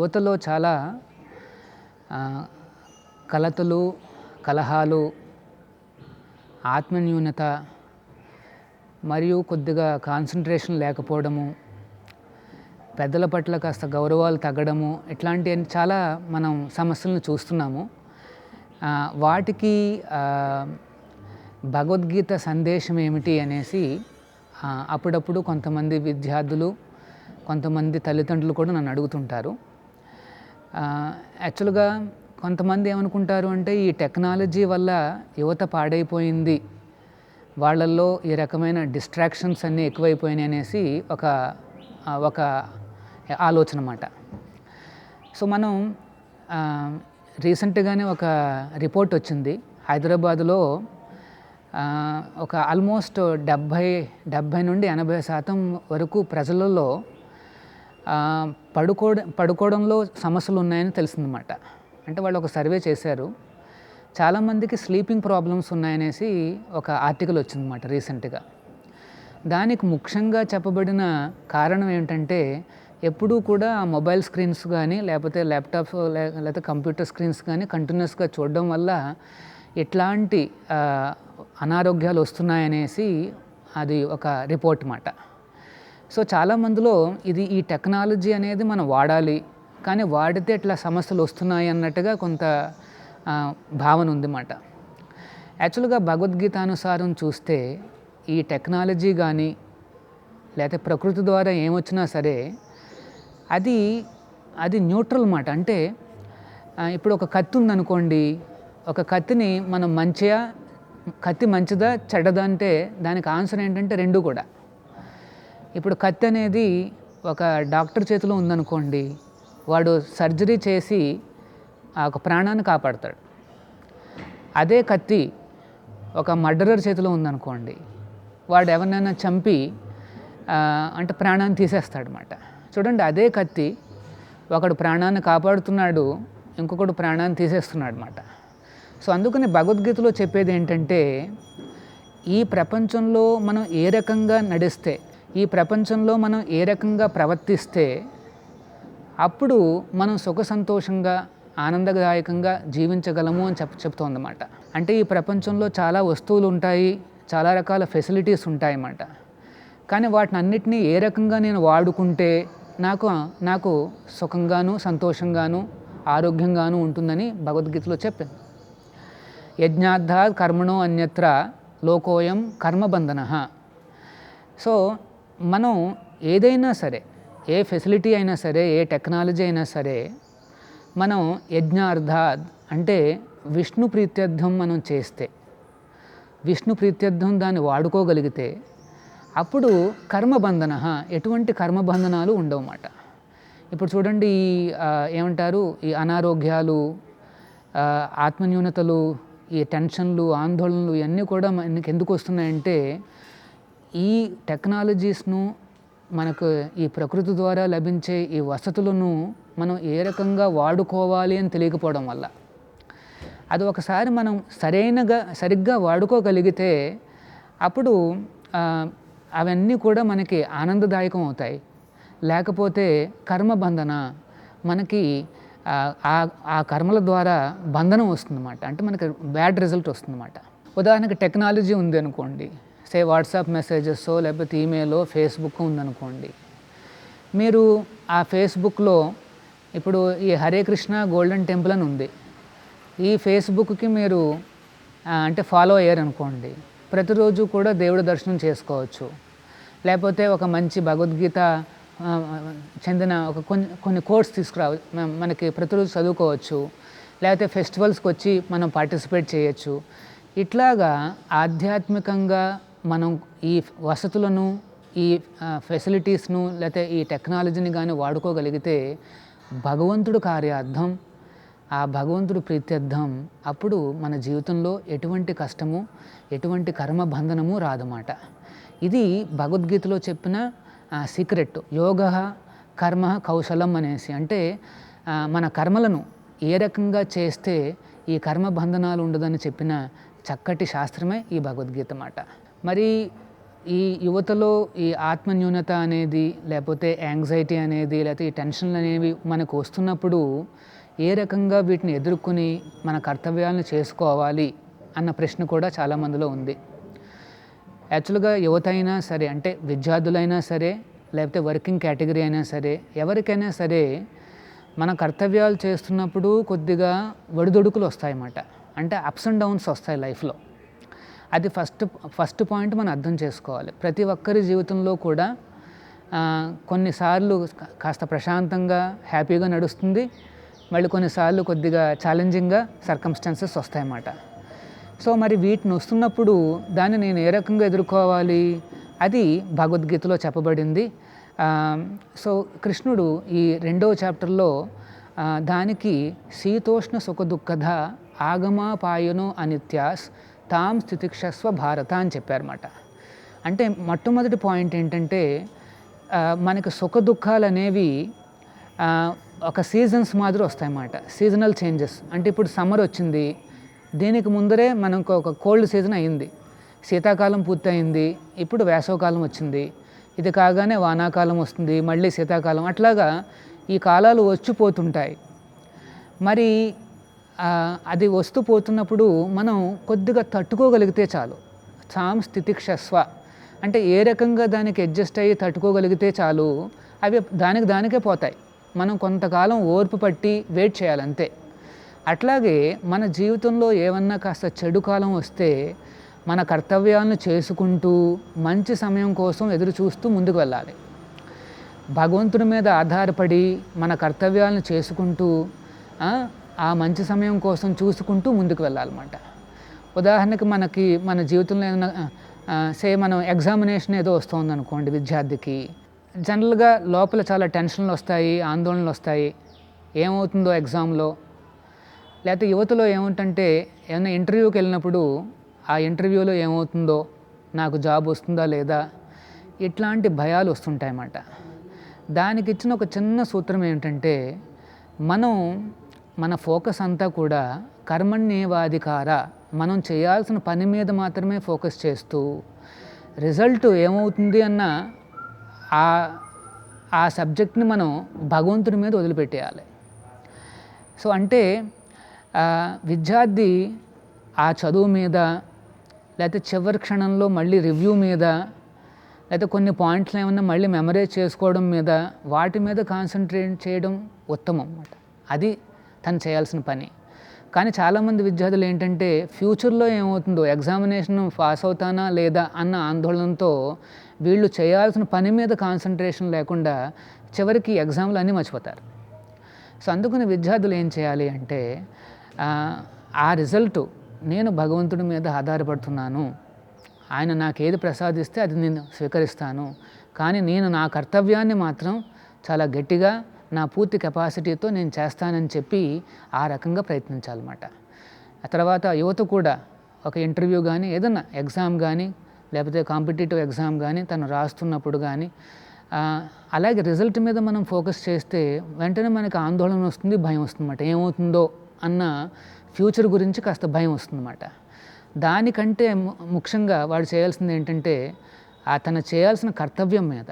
యువతలో చాలా కలతలు కలహాలు ఆత్మన్యూనత మరియు కొద్దిగా కాన్సన్ట్రేషన్ లేకపోవడము పెద్దల పట్ల కాస్త గౌరవాలు తగ్గడము ఇట్లాంటి చాలా మనం సమస్యలను చూస్తున్నాము. వాటికి భగవద్గీత సందేశం ఏమిటి అనేసి అప్పుడప్పుడు కొంతమంది విద్యార్థులు కొంతమంది తల్లిదండ్రులు కూడా నన్ను అడుగుతుంటారు. యాక్చువల్గా కొంతమంది ఏమనుకుంటారు అంటే ఈ టెక్నాలజీ వల్ల యువత పాడైపోయింది. వాళ్ళల్లో ఈ రకమైన డిస్ట్రాక్షన్స్ అన్నీ ఎక్కువైపోయినాయి అనేసి ఒక ఒక ఆలోచన అన్నమాట సో మనం రీసెంట్గానే ఒక రిపోర్ట్ వచ్చింది. హైదరాబాదులో ఒక ఆల్మోస్ట్ డెబ్భై డెబ్భై నుండి ఎనభై శాతం వరకు ప్రజలలో ఆ, పడుకోవడంలో సమస్యలు ఉన్నాయని తెలిసిందన్నమాట. అంటే వాళ్ళు ఒక సర్వే చేశారు. చాలామందికి స్లీపింగ్ ప్రాబ్లమ్స్ ఉన్నాయనేసి ఒక ఆర్టికల్ వచ్చిందన్నమాట రీసెంట్గా. దానికి ముఖ్యంగా చెప్పబడిన కారణం ఏంటంటే ఎప్పుడూ కూడా మొబైల్ స్క్రీన్స్ కానీ లేకపోతే ల్యాప్టాప్స్ లేకపోతే కంప్యూటర్ స్క్రీన్స్ కానీ కంటిన్యూస్గా చూడడం వల్ల ఎట్లాంటి అనారోగ్యాలు వస్తున్నాయనేసి అది ఒక రిపోర్ట్ మాట సో చాలామందిలో ఇది ఈ టెక్నాలజీ అనేది మనం వాడాలి కానీ వాడితే ఇట్లా సమస్యలు వస్తున్నాయి అన్నట్టుగా కొంత భావన ఉందన్నమాట. యాక్చువల్గా భగవద్గీత అనుసారం చూస్తే ఈ టెక్నాలజీ కానీ లేకపోతే ప్రకృతి ద్వారా ఏమొచ్చినా సరే అది అది న్యూట్రల్ మాట అంటే ఇప్పుడు ఒక కత్తి ఉందనుకోండి ఒక కత్తిని మనం మంచిగా కత్తి మంచిదా చెడ్డదా అంటే దానికి ఆన్సర్ ఏంటంటే రెండు కూడా. ఇప్పుడు కత్తి అనేది ఒక డాక్టర్ చేతిలో ఉందనుకోండి వాడు సర్జరీ చేసి ఆ ఒక ప్రాణాన్ని కాపాడతాడు. అదే కత్తి ఒక మర్డరర్ చేతిలో ఉందనుకోండి వాడు ఎవరినైనా చంపి అంటే ప్రాణాన్ని తీసేస్తాడనమాట చూడండి అదే కత్తి ఒకడు ప్రాణాన్ని కాపాడుతున్నాడు ఇంకొకడు ప్రాణాన్ని తీసేస్తున్నాడు అనమాట సో అందుకని భగవద్గీతలో చెప్పేది ఏంటంటే ఈ ప్రపంచంలో మనం ఏ రకంగా నడిస్తే ఈ ప్రపంచంలో మనం ఏ రకంగా ప్రవర్తిస్తే అప్పుడు మనం సుఖ సంతోషంగా ఆనందదాయకంగా జీవించగలము అని చెప్ చెప్తోందన్నమాట. అంటే ఈ ప్రపంచంలో చాలా వస్తువులు ఉంటాయి చాలా రకాల ఫెసిలిటీస్ ఉంటాయన్నమాట. కానీ వాటిని అన్నిటినీ ఏ రకంగా నేను వాడుకుంటే నాకు నాకు సుఖంగాను సంతోషంగాను ఆరోగ్యంగాను ఉంటుందని భగవద్గీతలో చెప్పింది. యజ్ఞార్థ కర్మణో అన్యత్ర లోకోయం కర్మబంధన. సో మనం ఏదైనా సరే ఏ ఫెసిలిటీ అయినా సరే ఏ టెక్నాలజీ అయినా సరే మనం యజ్ఞార్థాద్ అంటే విష్ణు ప్రీత్యర్థం మనం చేస్తే విష్ణు ప్రీత్యర్థం దాన్ని వాడుకోగలిగితే అప్పుడు కర్మబంధన ఎటువంటి కర్మబంధనాలు ఉండవన్నమాట ఇప్పుడు చూడండి ఈ ఏమంటారు ఈ అనారోగ్యాలు ఆత్మన్యూనతలు ఈ టెన్షన్లు ఆందోళనలు ఇవన్నీ కూడా మనకి ఎందుకు వస్తున్నాయంటే ఈ టెక్నాలజీస్ను మనకు ఈ ప్రకృతి ద్వారా లభించే ఈ వసతులను మనం ఏ రకంగా వాడుకోవాలి అని తెలియకపోవడం వల్ల. అది ఒకసారి మనం సరైనగా సరిగ్గా వాడుకోగలిగితే అప్పుడు అవన్నీ కూడా మనకి ఆనందదాయకం అవుతాయి. లేకపోతే కర్మబంధన మనకి ఆ, ఆ కర్మల ద్వారా బంధనం వస్తుందన్నమాట. అంటే మనకి బ్యాడ్ రిజల్ట్ వస్తుందన్నమాట. ఉదాహరణకి టెక్నాలజీ ఉంది అనుకోండి. సే వాట్సాప్ మెసేజెస్ లేకపోతే ఈమెయిల్ ఫేస్బుక్ ఉందనుకోండి. మీరు ఆ ఫేస్బుక్లో ఇప్పుడు ఈ హరే కృష్ణ గోల్డెన్ టెంపుల్ అని ఉంది. ఈ ఫేస్బుక్కి మీరు అంటే ఫాలో అయ్యారనుకోండి ప్రతిరోజు కూడా దేవుడు దర్శనం చేసుకోవచ్చు. లేకపోతే ఒక మంచి భగవద్గీత చెందిన ఒక కొన్ని కొన్ని కోర్స్ తీసుకురా మనకి ప్రతిరోజు చదువుకోవచ్చు. లేకపోతే ఫెస్టివల్స్కి వచ్చి మనం పార్టిసిపేట్ చేయొచ్చు. ఇట్లాగా ఆధ్యాత్మికంగా మనం ఈ వసతులను ఈ ఫెసిలిటీస్ను లేకపోతే ఈ టెక్నాలజీని కానీ వాడుకోగలిగితే భగవంతుడు కార్యార్థం ఆ భగవంతుడు ప్రీత్యర్థం అప్పుడు మన జీవితంలో ఎటువంటి కష్టము ఎటువంటి కర్మ బంధనము రాదన్నమాట. ఇది భగవద్గీతలో చెప్పిన సీక్రెట్ యోగ కర్మ కౌశలం అనేసి. అంటే మన కర్మలను ఏ రకంగా చేస్తే ఈ కర్మ బంధనాలు ఉండదని చెప్పిన చక్కటి శాస్త్రమే ఈ భగవద్గీత మాట మరి ఈ యువతలో ఈ ఆత్మన్యూనత అనేది లేకపోతే యాంగ్జైటీ అనేది లేకపోతే ఈ టెన్షన్లు అనేవి మనకు వస్తున్నప్పుడు ఏ రకంగా వీటిని ఎదుర్కొని మన కర్తవ్యాలను చేసుకోవాలి అన్న ప్రశ్న కూడా చాలామందిలో ఉంది. యాక్చువల్గా యువత అయినా సరే అంటే విద్యార్థులైనా సరే లేకపోతే వర్కింగ్ కేటగిరీ అయినా సరే ఎవరికైనా సరే మన కర్తవ్యాలు చేస్తున్నప్పుడు కొద్దిగా ఒడిదొడుకులు వస్తాయన్నమాట. అంటే అప్స్ అండ్ డౌన్స్ వస్తాయి లైఫ్లో అది ఫస్ట్ ఫస్ట్ పాయింట్ మనం అర్థం చేసుకోవాలి. ప్రతి ఒక్కరి జీవితంలో కూడా కొన్నిసార్లు కాస్త ప్రశాంతంగా హ్యాపీగా నడుస్తుంది. మళ్ళీ కొన్నిసార్లు కొద్దిగా ఛాలెంజింగ్గా సర్కమ్స్టాన్సెస్ వస్తాయన్నమాట. సో మరి వీటిని వస్తున్నప్పుడు దాన్ని నేను ఏ రకంగా ఎదుర్కోవాలి? అది భగవద్గీతలో చెప్పబడింది. సో కృష్ణుడు ఈ రెండవ చాప్టర్లో దానికి శీతోష్ణ సుఖ దుఃఖధ ఆగమాపాయను అనిత్యాస్ తాం స్థితిక్షస్వ భారత అని చెప్పారన్నమాట. అంటే మొట్టమొదటి పాయింట్ ఏంటంటే మనకి సుఖ దుఃఖాలు అనేవి ఒక సీజన్స్ మాదిరి వస్తాయన్నమాట. Seasonal changes. అంటే ఇప్పుడు సమ్మర్ వచ్చింది. దీనికి ముందరే మనకు ఒక కోల్డ్ సీజన్ అయింది. శీతాకాలం పూర్తయింది. ఇప్పుడు వేసవకాలం వచ్చింది. ఇది కాగానే వానాకాలం వస్తుంది. మళ్ళీ శీతాకాలం. అట్లాగా ఈ కాలాలు వచ్చిపోతుంటాయి మరి అది వస్తూ పోతున్నప్పుడు మనం కొద్దిగా తట్టుకోగలిగితే చాలు. సాం స్థితిక్షస్వ. అంటే ఏ రకంగా దానికి అడ్జస్ట్ అయ్యి తట్టుకోగలిగితే చాలు అవి దానికి దానికే పోతాయి. మనం కొంతకాలం ఓర్పు పట్టి వెయిట్ చేయాలంతే. అట్లాగే మన జీవితంలో ఏమన్నా కాస్త చెడు కాలం వస్తే మన కర్తవ్యాలను చేసుకుంటూ మంచి సమయం కోసం ఎదురు చూస్తూ ముందుకు వెళ్ళాలి. భగవంతుడి మీద ఆధారపడి మన కర్తవ్యాలను చేసుకుంటూ ఆ, మంచి సమయం కోసం చూసుకుంటూ ముందుకు వెళ్ళాలన్నమాట. ఉదాహరణకి మనకి మన జీవితంలో ఏదైనా సే మనం ఎగ్జామినేషన్ ఏదో వస్తుంది అనుకోండి విద్యార్థికి జనరల్గా లోపల చాలా టెన్షన్లు వస్తాయి ఆందోళనలు వస్తాయి. ఏమవుతుందో ఎగ్జామ్లో? లేకపోతే యువతలో ఏమిటంటే ఏమైనా ఇంటర్వ్యూకి వెళ్ళినప్పుడు ఆ ఇంటర్వ్యూలో ఏమవుతుందో నాకు జాబ్ వస్తుందా లేదా ఇట్లాంటి భయాలు వస్తుంటాయన్నమాట. దానికి ఇచ్చిన ఒక చిన్న సూత్రం ఏంటంటే మనం మన ఫోకస్ అంతా కూడా కర్మణ్యేవాధికార మనం చేయాల్సిన పని మీద మాత్రమే ఫోకస్ చేస్తూ రిజల్ట్ ఏమవుతుంది అన్న ఆ ఆ సబ్జెక్ట్ని మనం భగవంతుని మీద వదిలిపెట్టేయాలి. సో అంటే విద్యార్థి ఆ చదువు మీద లేకపోతే చివరి క్షణంలో మళ్ళీ రివ్యూ మీద లేకపోతే కొన్ని పాయింట్లు ఏమన్నా మళ్ళీ మెమరైజ్ చేసుకోవడం మీద వాటి మీద కాన్సన్ట్రేట్ చేయడం ఉత్తమం అన్నమాట. అది తను చేయాల్సిన పని. కానీ చాలామంది విద్యార్థులు ఏంటంటే ఫ్యూచర్లో ఏమవుతుందో ఎగ్జామినేషన్ పాస్ అవుతానా లేదా అన్న ఆందోళనతో వీళ్ళు చేయాల్సిన పని మీద కాన్సన్ట్రేషన్ లేకుండా చివరికి ఎగ్జామ్లు అన్నీ మర్చిపోతారు. సో అందుకని విద్యార్థులు ఏం చేయాలి అంటే ఆ, రిజల్టు రిజల్ట్ నేను భగవంతుడి మీద ఆధారపడుతున్నాను. ఆయన నాకు ఏది ప్రసాదిస్తే అది నేను స్వీకరిస్తాను. కానీ నేను నా కర్తవ్యాన్ని మాత్రం చాలా గట్టిగా నా పూర్తి కెపాసిటీతో నేను చేస్తానని చెప్పి ఆ రకంగా ప్రయత్నించాలన్నమాట. ఆ తర్వాత యువత కూడా ఒక ఇంటర్వ్యూ కానీ ఏదన్నా ఎగ్జామ్ కానీ లేకపోతే కాంపిటేటివ్ ఎగ్జామ్ కానీ తను రాస్తున్నప్పుడు కానీ అలాగే రిజల్ట్ మీద మనం ఫోకస్ చేస్తే వెంటనే మనకి ఆందోళన వస్తుంది భయం వస్తుందన్నమాట. ఏమవుతుందో అన్న ఫ్యూచర్ గురించి కాస్త భయం వస్తుందన్నమాట. దానికంటే ముఖ్యంగా వాడు చేయాల్సింది ఏంటంటే తను చేయాల్సిన కర్తవ్యం మీద.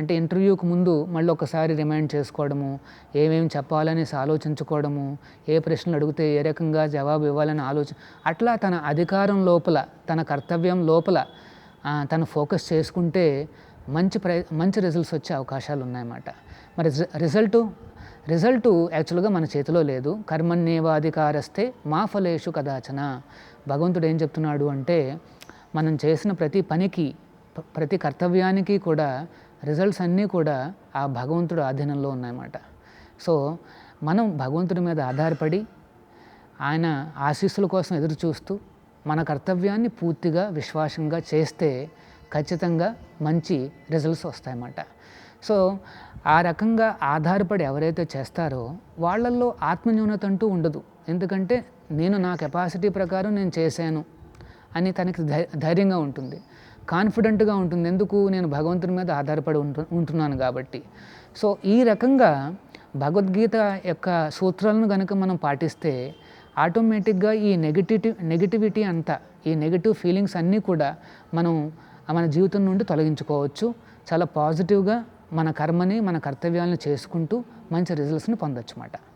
అంటే ఇంటర్వ్యూకి ముందు మళ్ళీ ఒకసారి రిమైండ్ చేసుకోవడము ఏమేమి చెప్పాలనేసి ఆలోచించుకోవడము ఏ ప్రశ్నలు అడిగితే ఏ రకంగా జవాబు ఇవ్వాలని ఆలోచన అట్లా తన అధికారం లోపల తన కర్తవ్యం లోపల తను ఫోకస్ చేసుకుంటే మంచి ప్రై మంచి రిజల్ట్స్ వచ్చే అవకాశాలు ఉన్నాయన్నమాట. మరి రిజ- రిజల్టు రిజల్టు యాక్చువల్గా మన చేతిలో లేదు. కర్మణ్యేవాధికారస్తే మా ఫలేషు కదాచన. భగవంతుడు ఏం చెప్తున్నాడు అంటే మనం చేసిన ప్రతి పనికి ప్రతి కర్తవ్యానికి కూడా రిజల్ట్స్ అన్నీ కూడా ఆ భగవంతుడు ఆధీనంలో ఉన్నాయన్నమాట. సో మనం భగవంతుడి మీద ఆధారపడి ఆయన ఆశీస్సుల కోసం ఎదురు చూస్తూ మన కర్తవ్యాన్ని పూర్తిగా విశ్వాసంగా చేస్తే ఖచ్చితంగా మంచి రిజల్ట్స్ వస్తాయన్నమాట. సో ఆ రకంగా ఆధారపడి ఎవరైతే చేస్తారో వాళ్ళల్లో ఆత్మన్యూనత అంటూ ఉండదు. ఎందుకంటే నేను నా కెపాసిటీ ప్రకారం నేను చేశాను అని తనకి ధైర్యంగా ఉంటుంది. కాన్ఫిడెంట్గా ఉంటుంది. ఎందుకు? నేను భగవంతుని మీద ఆధారపడి ఉంటు ఉంటున్నాను కాబట్టి. సో ఈ రకంగా భగవద్గీత యొక్క సూత్రాలను కనుక మనం పాటిస్తే ఆటోమేటిక్గా ఈ నెగిటివ్ నెగిటివిటీ అంతా ఈ నెగిటివ్ ఫీలింగ్స్ అన్నీ కూడా మనం మన జీవితం నుండి తొలగించుకోవచ్చు. చాలా పాజిటివ్గా మన కర్మని మన కర్తవ్యాలను చేసుకుంటూ మంచి రిజల్ట్స్ని పొందొచ్చు అన్నమాట.